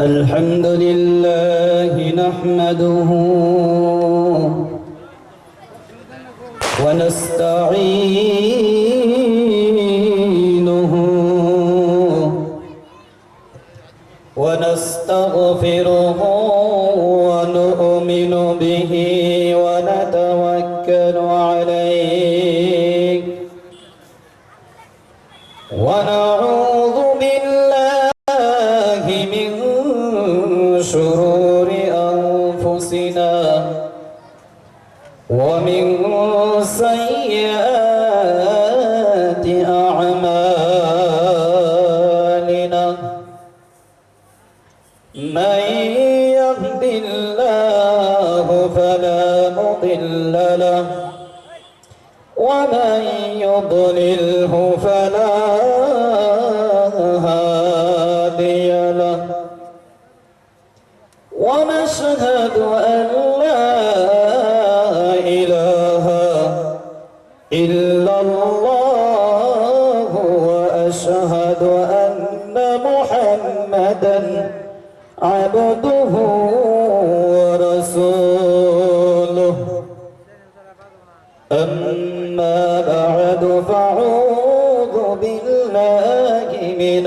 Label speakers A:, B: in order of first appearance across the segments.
A: الحمد لله نحمده ونستعينه من شرور أنفسنا ومن سيئات أعمالنا من يهد الله فلا مضل له ومن يضلله فلا هادي ونشهد أن لا إله إلا الله وأشهد أن محمدا عبده ورسوله. أما بعد فأعوذ بالله من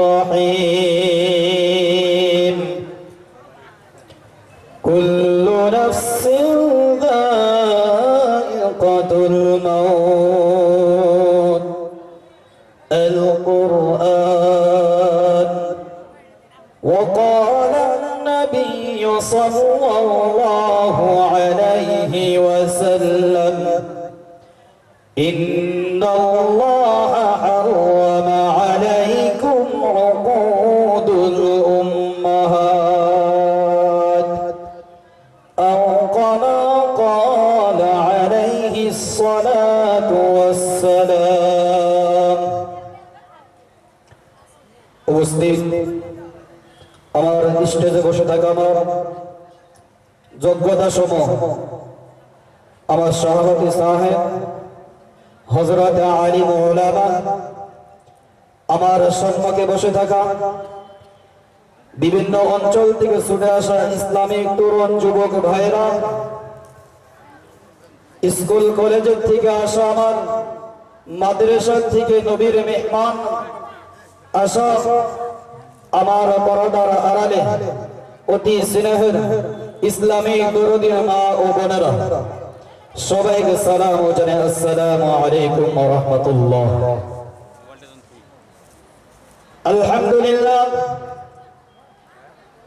A: صلى الله عليه وسلم إن الله حرم عليكم عقود الأمهات أو كما قال عليه الصلاة والسلام উপস্থিত আমার স্টেজে বসে থাকা আমার যোগ্যতা সমূহ আমার সভাপতি সাহেব হজরত আলী মৌলানা আমার সম্মুখে বসে থাকা বিভিন্ন অঞ্চল থেকে ছুটে আসা ইসলামিক তরুণ যুবক ভাইরা স্কুল, কলেজের থেকে আসা আমার মাদ্রাসার থেকে নবীর মেহমান, আসা আমার পরদার আড়ালে অতি স্নেহের ইসলামিক দরদির মা ও বোনেরা, সবাইকে সালাম ও জানাই আসসালামু আলাইকুম ওয়া রাহমাতুল্লাহ। আলহামদুলিল্লাহ,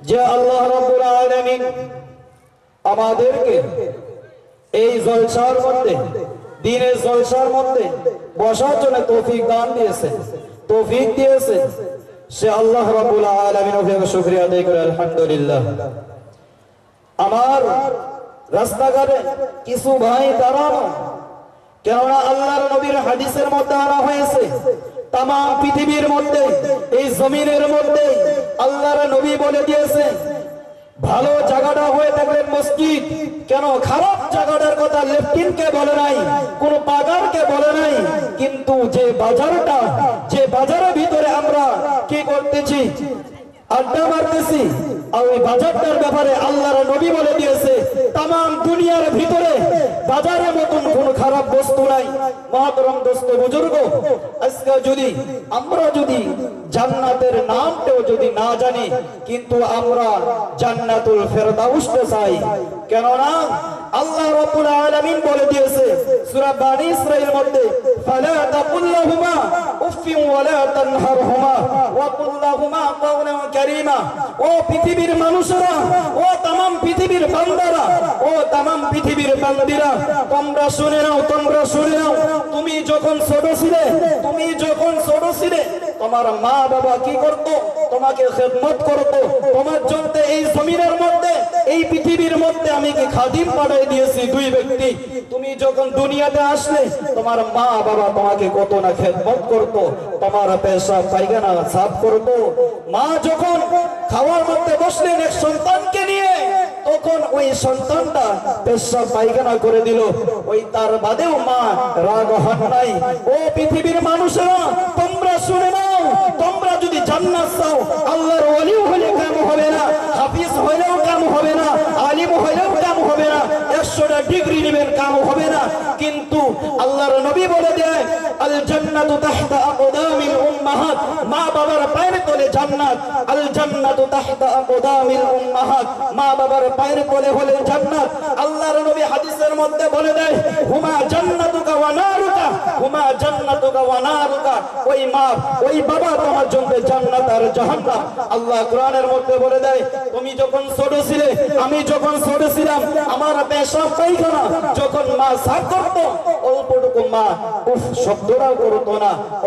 A: যে আল্লাহ রাব্বুল আলামিন আমাদেরকে এই জলসার মধ্যে, দিনের জলসার মধ্যে বসার জন্য তৌফিক দান দিয়েছে। তৌফিক দিয়েছে। সে আল্লাহ রাব্বুল আলামিন ওকে শুকরিয়া আদায় করে, আলহামদুলিল্লাহ। আমার রাস্তাঘাটে কিছু ভাই দাঁড়ানো। কেননা আল্লাহর নবীর হাদিসের মধ্যে আনা হয়েছে তাম পৃথিবীর মধ্যে, এই জমিনের মধ্যে আল্লাহর নবী বলে দিয়েছে ভালো জায়গাটা হয়ে থাকলে মসজিদ, কেন খারাপ জায়গাটার কথা লেফটিনকে বলে নাই, কোন বাজারকে বলে নাই, কিন্তু যে বাজারটা, যে বাজারের ভিতরে আমরা কি করতেছি, আড্ডা মারতেছি বাজারের মতন খারাপ বস্তু নাই। মহাতরম দোস্ত বুজুর্গ যদি আমরা যদি জান্নাতের নামটাও যদি না জানি, কিন্তু আমরা জান্নাতুল ফেরদাউসকে চাই। কেননা আল্লাহ রাব্বুল আলামিন বলে দিয়েছে সূরা বানি ইসরাঈল মধ্যে ফালা তাকুল লাহুমা উফিন ওয়ালা তানহারহুমা ওয়া কুল লাহুমা কাওলান কারীমা ও পৃথিবীর মানুষেরা ও तमाम পৃথিবীর বান্দারা ও तमाम পৃথিবীর বান্দিরা তোমরা শুনে নাও তোমরা শুনে নাও তুমি যখন ছোট ছিলে তুমি যখন ছোট ছিলে তোমার মা বাবা কি করত? তোমাকে খেদমত করত। তোমার জন্য এই জমিনের মধ্যে, এই পৃথিবীর মধ্যে আমি কি খাদিম পাঠাই দিয়েছি দুই ব্যক্তি? তুমি যখন দুনিয়াতে আসলে, তোমার মা বাবা তোমাকে কত না খেদমত করত, তোমার পেশা, পায়খানা, সাফ করত। মা যখন খাওয়ার মধ্যে বসলেন এক সন্তানকে নিয়ে, তখন ওই সন্তানটা পেশাব পায়খানা করে দিল। ওই তার বাদেও মা রাগ হন নাই। ও পৃথিবীর মানুষেরা তোমরা শুনে নাও তোমরা যদি জান্নাত চাও আল্লাহর ওলিও হলে কাম হবে না হাফিজ হইলেও কাম হবে না আলিম হইলেও কাম হবে না একশোটা ডিগ্রি নেবেন, কাম হবে না। কিন্তু আল্লাহর নবী বলে দেয় আল জান্নাতু তাহতা আকদামিল উম্মাহাত। মা বাবার পায়ের তলে জান্নাত। আল জান্নাতু তাহতা আকদামিল উম্মাহাত। মা বাবার পায়ের তলে হলে জান্নাত। আল্লাহর নবী হাদিসের মধ্যে বলে দেয়, হুমা জান্নাতুকা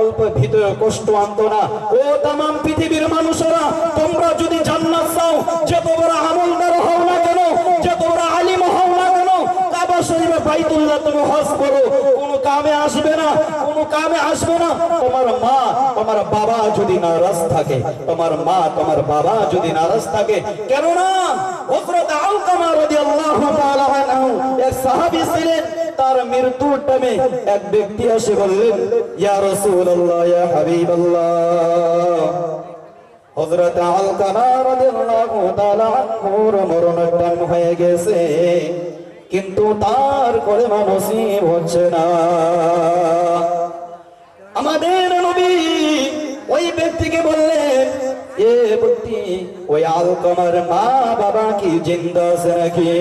A: অল্প ভিতরে কষ্ট আনতো না। ও পৃথিবীর মানুষেরা, তোমরা যদি জান্নাত চাও যে তোমরা আমলদার হও না কেন যে তোমরা আলিম হও না কেন, কাবা শরীফে বাইতুল্লাহ তুমি হজ করো। কামে আসবে না, কোনো কামে আসবে না। তোমার মা, তোমার বাবা যদি নারাজ থাকে, তোমার মা, তোমার বাবা যদি নারাজ থাকে কেন কেননা হযরত আলকামা রাদিয়াল্লাহু তাআলা আনহু এক সাহাবী ছিলেন, তার মৃত্যুর টাইমে এক ব্যক্তি এসে বললেন, ইয়া রাসূলুল্লাহ, ইয়া হাবিবাল্লাহ। হযরত আলকামা রাদিয়াল্লাহু তাআলা আনহুর মরণের টাইম হয়ে গেছে। কিন্তু তার করে নসিব হচ্ছে না। আমাদের নবী ওই ব্যক্তিকে বললেন, এ ব্যক্তি, ওই আলকমার মা বাবা কি জিন্দা আছে নাকি?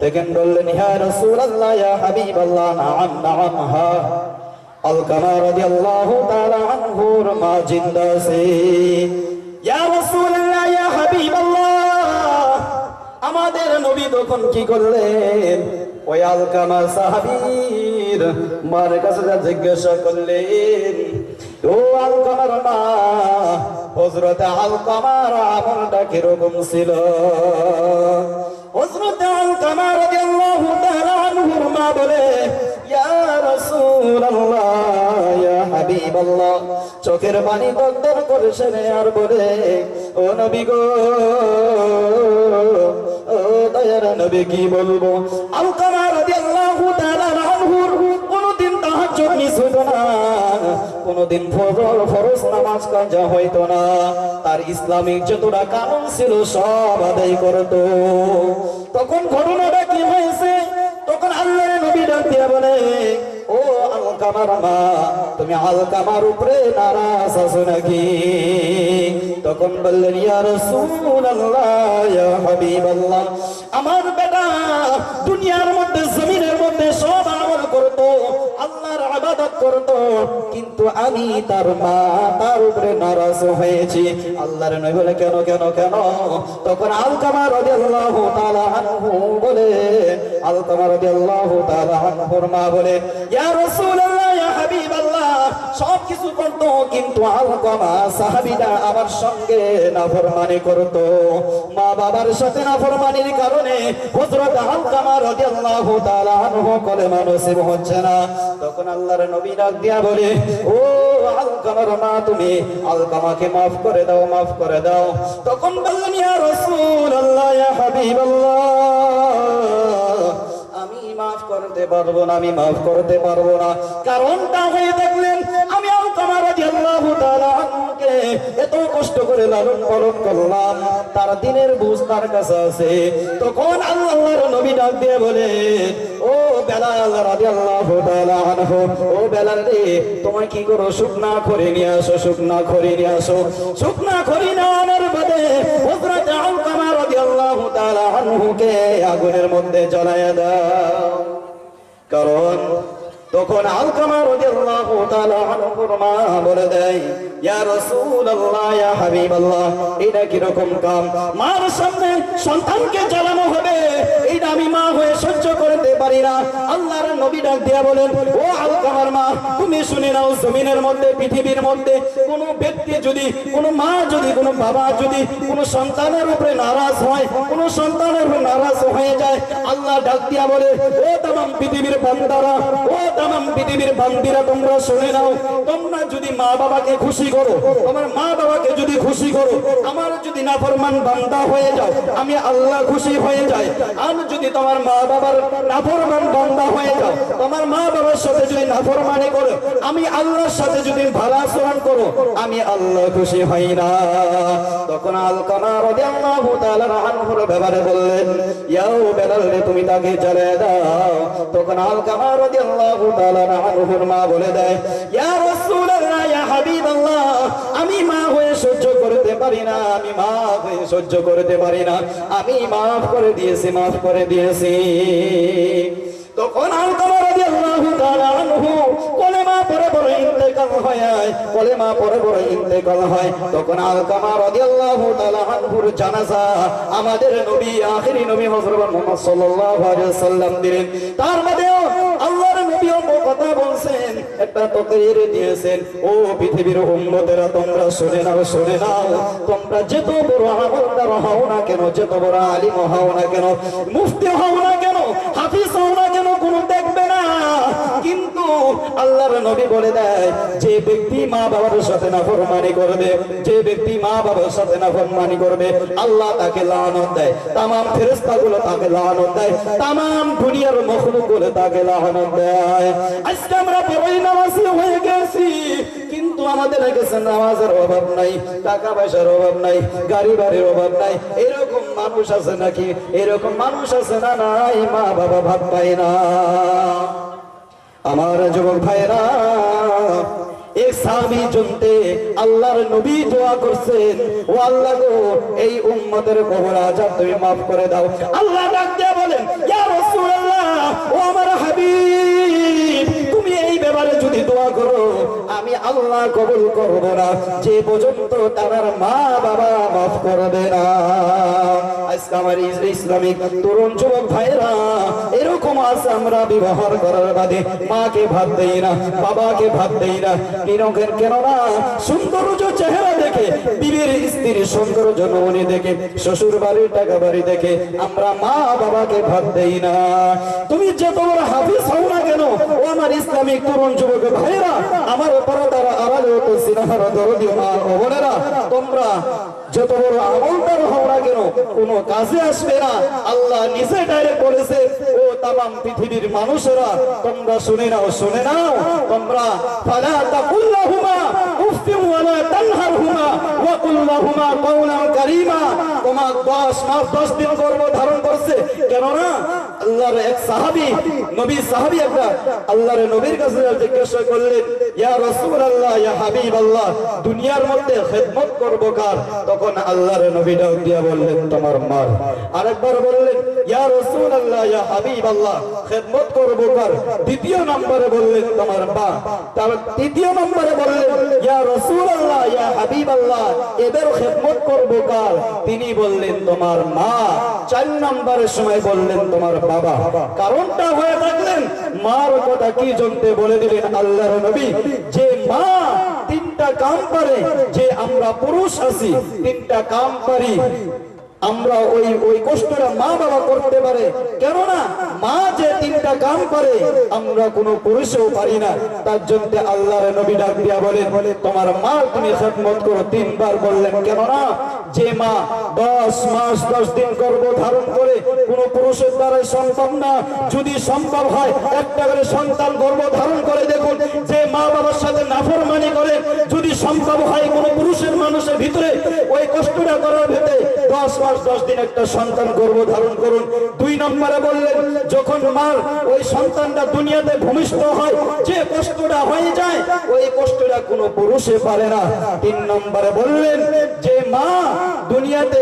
A: তখন বললেন হ্যাঁ রাসূলুল্লাহ, ইয়া হাবিবাল্লাহ নাআম নাআম হা। আলকামা রাদিয়াল্লাহু তাআলা আনহুর মা জিন্দা আছে। আমাদের নবী তখন কি করলেন? ওই আলকামা সাহাবীর মার কাছে জিজ্ঞাসা করলেন, ও আলকামার মা হজরত আলকামার আমলটা কীরকম ছিল? হজরত আলকামা রাদিয়াল্লাহু তাআলা আনহুর মা বলে, ইয়া রাসূলুল্লাহ, ইয়া হাবিবাল্লাহ। চোখের পানি দরদর করেছে আর বলে, ও নবী গো কি বলব? আলকামা রাদিয়াল্লাহু তাআলা আনহুর কোনদিন তাহাজ্জুদ মিস না। কোনদিন ফজর, ফরজ নামাজ কাজা হইতো না। তার ইসলামিক যতটা কানুন ছিল সব আদায় করতো। তখন ঘটনাটা কি হয়েছে? তখন আল্লাহর নবী ডাক দিয়া বলে, ও আলকামার মা তুমি আলকামার উপরে নারাজ আছো নাকি? তখন বললেন, ইয়া রাসূলুল্লাহ আমার বেটা দুনিয়ার মধ্যে, জমিনের মধ্যে সব আমল করতো, আল্লাহর কিন্তু আমি তার মা, তার উপরে নারাজ হয়েছি। আল্লাহর নবী বলে, কেন কেন কেন? তখন আলকামা রাদিয়াল্লাহু তাআলা বলে, আলকামা রাদিয়াল্লাহু তাআলা মা বলে, ইয়া ইয়া সব কিছু করতো কিন্তু আলকামা সাহাবীরা আমার সঙ্গে নাফরমানি করতো। মা বাবার সাথে নাফরমানির কারণে হযরত আলকামা রাদিয়াল্লাহু তাআলা আনহু কলেমা নসিব হচ্ছে না। তখন আল্লাহর নবী ডাক দিয়া বলে, ও আলকামার মা, তুমি আলকামাকে মাফ করে দাও, মাফ করে দাও। তখন বললেন, ইয়া রাসূলুল্লাহ, ইয়া হাবিবাল্লাহ, আমি মাফ করতে পারব না, আমি মাফ করতে পারব না। কারণটা হয়ে দেখলেন আমি তাআলা আনহুকে এত কষ্ট করে লালন পালন করলাম, তার দিনের বুঝ তার কাছে আছে। তখন আল্লাহর নবী ডাক দিয়ে বলে, ও বেলাল রাদিয়াল্লাহু তাআলা আনহু, ও বেলাল রে, তোমায় কি করো? শুকনা করে নিয়ে আসো, শুকনা করে নিয়ে আসো। শুকনা করে না আনার বাদে হযরত আলকামা রাদিয়াল্লাহু তাআলা আনহুকে আগুনের মধ্যে জ্বালায়া দাও। কারণ তখন আলকামা রাদিয়াল্লাহু তাআলা বলে দেয়, ইয়া রাসূলুল্লাহ, ইয়া হাবিবাল্লাহ, এটা কি রকম কাম? মার সামনে সন্তানকে জ্বালানো হবে। এইটা আমি মা হয়ে সহ্য করতে পারি না। আল্লাহর নবী ডাক দিয়া বলেন, ও আলকামার মা, তুমি শুনে নাও, জমিনের মধ্যে, পৃথিবীর মধ্যে কোনো ব্যক্তি যদি, কোনো মা যদি, কোনো বাবা যদি, কোনো সন্তানের উপরে নারাজ হয়, কোনো সন্তানের উপরে নারাজ হয়ে যায়, আল্লাহ ডাক দিয়া বলে, ও তামাম পৃথিবীর বান্দারা, ও তামাম পৃথিবীর বান্দিরা, তোমরা শুনে নাও। তোমরা যদি মা বাবাকে খুশি করো তোমার মা বাবাকে যদি খুশি করো, আমার যদি নাফরমান বান্দা হয়ে যাও, আমি আল্লাহ খুশি হয়ে যাই। আর যদি তোমার মা বাবার নাফরমান বান্দা হয়ে যাও, তোমার মা বাবার সাথে যদি নাফরমানি করো, আমি আল্লাহর সাথে যদি ভালো আচরণ করো, আমি আল্লাহ খুশি হই না। তখন আলকামা রাদিয়াল্লাহু তাআলা আনহুর ব্যাপারে বললেন, ইয়াও বেলাল তুমি তাকে ছেড়ে দাও। তখন আলকামা রাদিয়াল্লাহু আমি মা হয়ে সহ্য করতে পারি না, আমি মা হয়ে সহ্য করতে পারি না, আমি করে দিয়েছি করে দিয়েছি। তখন আমাদের নবী, আখেরি নবী আলাইহি ওয়াসাল্লাম দিলেন। তার মধ্যেও আল্লাহর নবী অল্প কথা বলছেন দিয়েছেন, ও পৃথিবীর উম্মতেরা, তোমরা শুনে নাও শুনে নাও, তোমরা যত বড় আমলদার হও না কেন, যত বড় আলিম হও কেন, মুফতি হও না কেন, হাফিজ হও না কেন, কোনো দেখবে না। কিন্তু আল্লাহর নবী বলে দেয়, যে ব্যক্তি মা বাবার সাথে নাফরমানি করবে, যে ব্যক্তি মা বাবার সাথে নাফরমানি করবে, আল্লাহ তাকে লানত দেয়। তামাম ফেরেশতাগুলো তাকে লানত দেয়, তামাম দুনিয়ার মখলুকগুলো তাকে লানত দেয়। আজকে আমরা বড়ই নামাজি হয়ে গেছি, কিন্তু আমাদের কাছে নামাজের অভাব নাই টাকা পয়সার অভাব নাই, গাড়ি বাড়ির অভাব নাই, এরকম মানুষ আছে নাকি? এরকম মানুষ আছে না নাই? মা বাবা ভাত পায় না। আমার যুবক ভাইরা এক সাহাবী জনতে আল্লাহর নবী দোয়া করছেন। ও আল্লাহ গো, এই উম্মতের কবর আজাব তুমি মাফ করে দাও। আল্লাহ ডাক দিয়ে বলেন, ইয়া ও আমার আল্লাহ কবুল করব না। যে পর্যন্ত তার মা বাবা মাফ করবে না। আমার ইসলামিক তরুণ যুবক ভাইরা এরকম আছে আমরা ব্যবহার করার বাদে মাকে ভাত দেই না, বাবাকে ভাত দেই না। কিরকের কেন না সৌন্দর্য চেহারা দেখে, বিবির স্ত্রীর সৌন্দর্য নমনি দেখে শ্বশুর বাড়ির টাকা বাড়ি দেখে আমরা মা বাবাকে ভাত দেই না। তুমি যে তোমার হাফিজ হও না কেন ইসলামিক তরুণ যুবক ভাইরা আমার পরদার আড়ালে হতো সিনেমার দরদি মা অবনেরা বোনেরা, তোমরা যত বড় আমলদার হও না কেন, কোনো কাজে আসবে না। আল্লাহ নিজে ডাইরেক্ট বলেছে ও তামাম পৃথিবীর মানুষেরা, তোমরা শুনে নাও শুনে নাও। তোমরা, ফালা তাকুল্লাহুমা তানহারহুমা ওয়া কুল্লাহুমা কারীমা। তোমার 10 মাস 10 দিন ধারণ করছে। কেন না আল্লাহর এক সাহাবী নবী সাহাবী আল্লাহর নবীর কাছে জিজ্ঞাসা করলেন, ইয়া রাসূলুল্লাহ, ইয়া হাবিবাল্লাহ, দুনিয়ার মধ্যে খেদমত করব কার? তখন আল্লাহর নবী ডাক দিয়া বললেন, তোমার মা। আরেকবার বললেন, ইয়া রাসূলুল্লাহ, ইয়া হাবিবাল্লাহ খেদমত করব কার? দ্বিতীয় নম্বরে বললেন তোমার মা। তার তৃতীয় নম্বরে বললেন, ইয়া রাসূলুল্লাহ, ইয়া হাবিবাল্লাহ এদের খেদমত করব কার? তিনি বললেন, তোমার মা। চার নম্বরের সময় বললেন, তোমার বাবা। কারণটা হয়ে থাকলেন, মার কথা কি জানতে বলে দিলেন আল্লাহর নবী? যে মা তিনটা কাম পারে যে আমরা পুরুষ আছি, তিনটা কাম পারি আমরা ওই ওই কষ্টটা মা বাবা করতে পারে। কেননা মা যে তিনটা কাম করে, আমরা কোনো পুরুষও পারি না। তার জন্য আল্লাহর নবী ডাক দিয়া বলেন, তোমার মা তুমি খেদমত করো তিনবার বললেন, কেননা যে মা দশ মাস, দশ দিন গর্ভ ধারণ করে, কোনো পুরুষের দ্বারাই সম্ভব না। যদি সম্ভব হয়, একটা করে সন্তান গর্ভ ধারণ করে দেখুন, যে মা বাবার সাথে নাফরমানি করে। যদি সম্ভব হয়, কোনো পুরুষের মানুষের ভিতরে ওই কষ্টটা করার ভেতরে দশ মাস দশ দিন একটা সন্তান গর্ভ ধারণ করুন। দুই নম্বরে বললেন, যখন মার ওই সন্তানটা দুনিয়াতে ভূমিষ্ঠ হয়, যে কষ্টটা হয়ে যায়, ওই কষ্টটা কোনো পুরুষে পারে না। তিন নম্বরে বললেন, যে মা দুনিয়াতে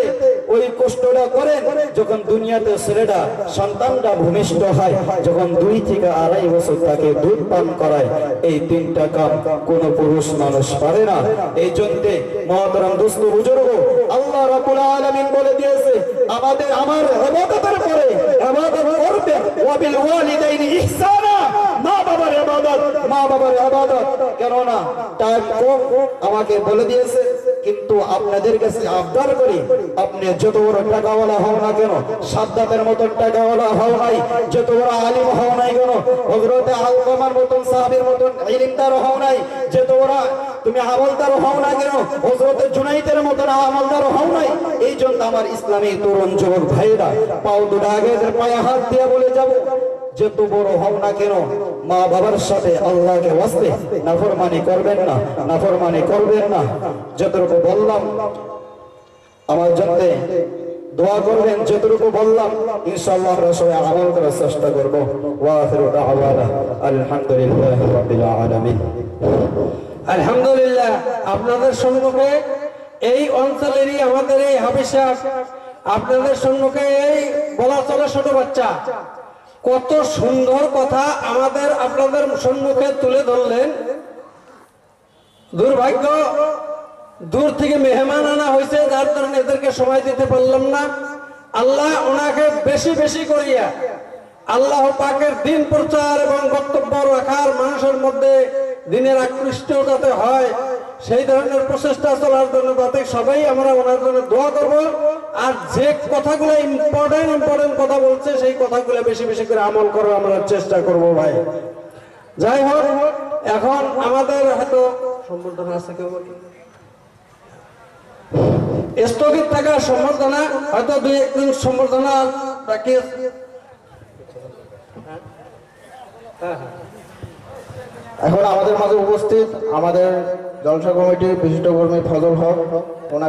A: ওই কষ্টটা করেন যখন দুনিয়াতে ছেলেটা সন্তানটা ভূমিষ্ঠ হয়, যখন দুই থেকে আড়াই বছর তাকে দুধ পান করায়, এই তিনটা কাম কোন পুরুষ মানুষ পারে না। এই জন্যে মহাতরাম দোস্ত বুজুর্গ, আল্লাহ রাব্বুল আলামিন বলে দিয়েছে, আমাদের আমার ইবাদতের পরে ইবাদত করবে, ওয়াবিল ওয়ালিদাইনি ইহসানা, মা বাবার ইবাদত মা বাবার ইবাদত কেন না টাইম কম, আমাকে বলে দিয়েছে কিন্তু আপনাদের কাছে আবদার করি, আপনি যত বড় টাকাওয়ালা হও না কেন সাদ্দাতের মতন টাকাওয়ালা হও নাই, যত বড় আলিম হও নাই কেন হজরতে আলকমার মতন সাহাবের মতন ইলিমদার হও নাই, যত বড় তুমি আমলদার হও না কেন হজরতে জুনাইদের মতন আমলদার হও নাই এই জন্য আমার ইসলামী তরুণ যুবক ভাইরা পাও দুটা আগে পায়ে হাত দিয়ে বলে যাব। যত বড় হও না কেন, মা বাবার সাথে আল্লাহকে ওয়াস্তে নাফরমানি করবেন না, নাফরমানি করবেন না। যতটুকু বললাম, আমার জন্য দোয়া করবেন, যতটুকু বললাম, ইনশাআল্লাহ আমরা সবাই আমল করার চেষ্টা করব। আলহামদুলিল্লাহি
B: আলহামদুলিল্লাহ, আপনাদের সম্মুখে এই অঞ্চলেরই আমাদের এই হাবিসা আপনাদের সম্মুখে এই বলা চলে ছোট বাচ্চা। কত সুন্দর কথা আমাদের আপনাদের সম্মুখে তুলে ধরলেন। দুর্ভাগ্য, দূর থেকে মেহমান আনা হয়েছে, যার কারণে এদেরকে সময় দিতে পারলাম না। আল্লাহ ওনাকে বেশি বেশি করিয়া আল্লাহ পাকের দিন প্রচার এবং বক্তব্য রাখার মানুষের মধ্যে দিনের আকৃষ্ট যাতে হয়, সেই ধরনের প্রচেষ্টা চলার জন্য যাতে সবাই আমরা ওনার জন্য দোয়া করব। আর যে কথাগুলো ইম্পর্টেন্ট ইম্পর্টেন্ট কথা বলছে, সেই কথাগুলো বেশি বেশি করে আমল করার আমরা চেষ্টা করব ভাই। যাই হোক, এখন আমাদের হয়তো সম্বর্ধনা আছে কেউ স্থগিত থাকার সম্বর্ধনা, হয়তো দুই একদিন সম্বর্ধনা বাকি
C: এখন আমাদের মাঝে উপস্থিত আমাদের জলসা কমিটির বিশিষ্ট কর্মী ফজল হক, ওনাকে